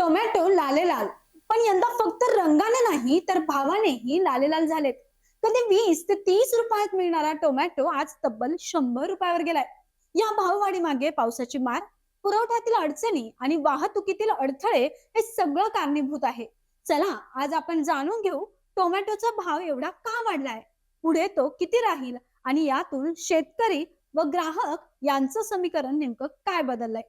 Tomato लालेलाल पण यंदा फक्त रंगाने नाही तर भावानेही लालेलाल झालेत. कधी वीस ते तीस रुपयात मिळणारा टोमॅटो आज तब्बल शंभर रुपयावर गेलाय. या भाववाढी मागे पावसाची मार पुरवठ्यातील अडचणी आणि वाहतुकीतील अडथळे हे सगळं कारणीभूत आहे. चला आज आपण जाणून घेऊ टोमॅटोचा भाव एवढा का वाढलाय? पुढे तो किती राहील? आणि यातून शेतकरी व ग्राहक यांचं समीकरण नेमकं काय बदललंय?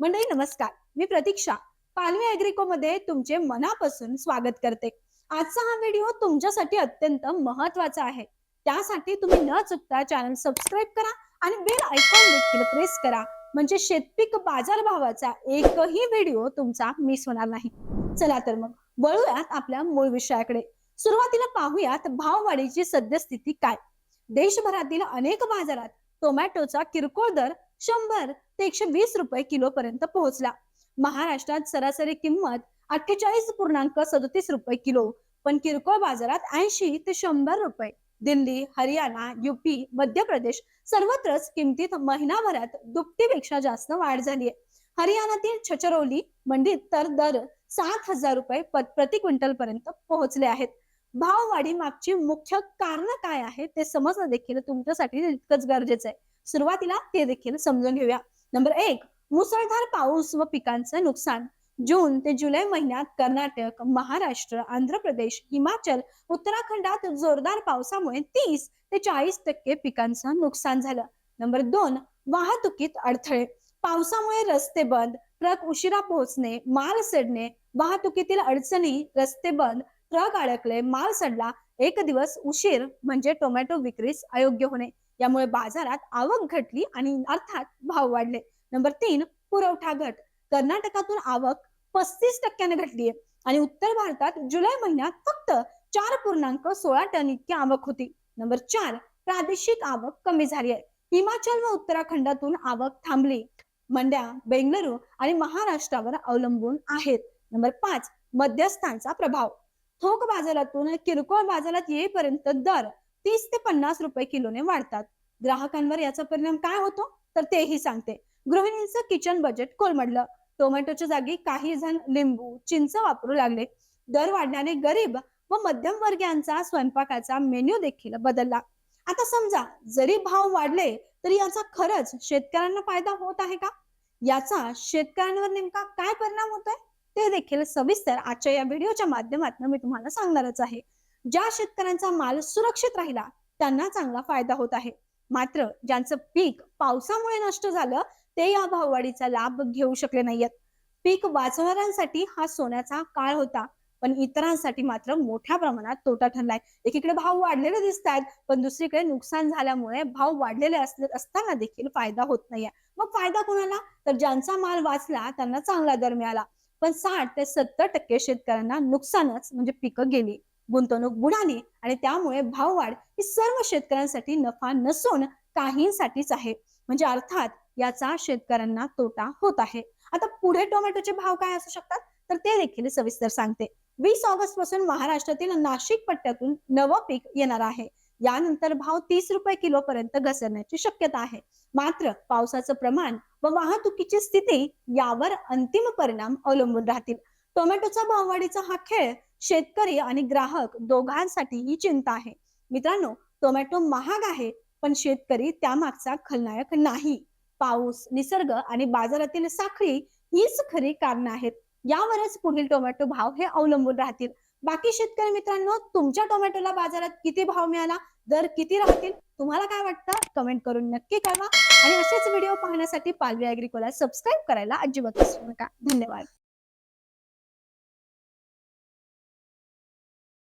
मंडळी नमस्कार. मी प्रतीक्षा. पालवी अॅग्रिको मध्ये तुमचे मनापासून स्वागत करते. आजचा हा व्हिडिओ तुमच्यासाठी अत्यंत महत्त्वाचा आहे. त्यासाठी तुम्ही न चुकता चॅनल सबस्क्राईब करा आणि बेल आयकॉन देखील प्रेस करा. म्हणजे शेतपीक बाजारभावाचा एकही व्हिडिओ तुमचा मिस होणार नाही. चला तर मग वळूयात आपल्या मूळ विषयाकडे. सुरुवातीला पाहूयात भाववाढीची सद्यस्थिती काय? देशभरातील अनेक बाजारात टोमॅटोचा किरकोळ दर शंभर ते एकशे वीस रुपये किलो पर्यंत पोहोचला. महाराष्ट्रात सरासरी किंमत अठ्ठेचाळीस पूर्णांक सदतीस रुपये किलो पण किरकोळ बाजारात ऐंशी ते शंभर रुपये. दिल्ली हरियाणा युपी मध्य प्रदेश सर्वत्रच किमतीत महिनाभरात दुपटीपेक्षा जास्त वाढ झाली आहे. हरियाणातील छचरौली मंडीत तर दर सात हजार रुपये प्रति क्विंटल पर्यंत पोहोचले आहेत. भाववाढी मागची मुख्य कारण काय आहे ते समजणं देखील तुमच्यासाठी तितकंच गरजेचं आहे. सुरुवातीला ते देखील समजून घेऊया. नंबर एक मुसळधार पाऊस व पिकांचं नुकसान. जून ते जुलै महिन्यात कर्नाटक महाराष्ट्र आंध्र प्रदेश हिमाचल उत्तराखंडात जोरदार पावसामुळे तीस ते चाळीस टक्के पिकांचं नुकसान झालं. नंबर दोन वाहतुकीत अडथळे. पावसामुळे रस्ते बंद ट्रक उशिरा पोहोचणे माल सडणे वाहतुकीतील अडचणी रस्ते बंद ट्रक अडकले माल सडला एक दिवस उशीर म्हणजे टोमॅटो विक्रीस अयोग्य होणे. यामुळे बाजारात आवक घटली आणि अर्थात भाव वाढले. नंबर तीन पुरवठा घट कर्नाटकातून आवक पस्तीस टक्क्याने घटली आहे. आणि उत्तर भारतात जुलै महिन्यात फक्त चार पूर्णांक सोळा टन इतकी आवक होती. नंबर चार प्रादेशिक आवक कमी झाली आहे. हिमाचल व उत्तराखंडातून आवक थांबली. मंड्या बेंगळुरू आणि महाराष्ट्रावर अवलंबून आहेत. नंबर पाच मध्यस्थांचा प्रभाव. थोक बाजारातून किरकोळ बाजारात येईपर्यंत दर तीस ते पन्नास रुपये किलोने वाढतात. ग्राहकांवर याचा परिणाम काय होतो? तर तेही सांगते. गृहिणींचं किचन बजेट कोलमडलं. टोमॅटोच्या जागी काही जण लिंबू चिंच वापरू लागले. दर वाढण्याने गरीब व मध्यम वर्गीयांचा स्वयंपाकाचा मेन्यू देखील बदलला. आता समजा जरी भाव वाढले तरी याचा खरंच शेतकऱ्यांना फायदा होत आहे का? याचा शेतकऱ्यांवर नेमका काय परिणाम होतोय? ते देखील सविस्तर आजच्या या व्हिडिओच्या माध्यमातून मी तुम्हाला सांगणारच आहे. ज्या शेतकऱ्यांचा माल सुरक्षित राहिला त्यांना चांगला फायदा होत आहे. मात्र ज्यांचं पीक पावसामुळे नष्ट झालं ते या भाववाढीचा लाभ घेऊ शकले नाहीयेत. पीक वाचवणाऱ्यांसाठी हा सोन्याचा काळ होता पण इतरांसाठी मात्र मोठ्या प्रमाणात तोटा ठरलाय. एकीकडे भाव वाढलेले दिसत आहेत पण दुसरीकडे नुकसान झाल्यामुळे भाव वाढलेले असताना देखील फायदा होत नाहीये. मग फायदा कोणाला? तर ज्यांचा माल वाचला त्यांना चांगला दर मिळाला. पण साठ ते सत्तर टक्के शेतकऱ्यांना नुकसानच म्हणजे पिकं गेली गुंतवणूक बुडाली आणि त्यामुळे भाववाढ ही सर्व शेतकऱ्यांसाठी नफा नसून काहींसाठीच आहे. म्हणजे अर्थात याचा शेतकऱ्यांना तोटा होत आहे. आता पुढे टोमॅटोचे भाव काय असू शकतात? तर ते देखील सविस्तर सांगते. वीस ऑगस्टपासून महाराष्ट्रातील नाशिक पट्ट्यातून नवं पीक येणार आहे. यानंतर भाव तीस रुपये किलो पर्यंत घसरण्याची शक्यता आहे. मात्र पावसाचं प्रमाण व वाहतुकीची स्थिती यावर अंतिम परिणाम अवलंबून राहतील. टोमॅटोचा भाववाढीचा हा खेळ शेतकरी आणि ग्राहक दोघांसाठीही चिंता आहे. मित्रांनो टोमॅटो महाग आहे पण शेतकरी त्यामागचा खलनायक नाही. पाऊस निसर्ग आणि बाजारातील साखळी हीच खरी कारण आहेत. यावरच पुढील टोमॅटो भाव हे अवलंबून राहतील. बाकी शेतकरी मित्रांनो तुमच्या टोमॅटोला बाजारात किती भाव मिळाला? दर किती राहतील? तुम्हाला काय वाटतं? कमेंट करून नक्की कळवा. आणि असेच व्हिडिओ पाहण्यासाठी पालवी अॅग्रिकोला सबस्क्राईब करायला अजिबात विसरू नका. धन्यवाद.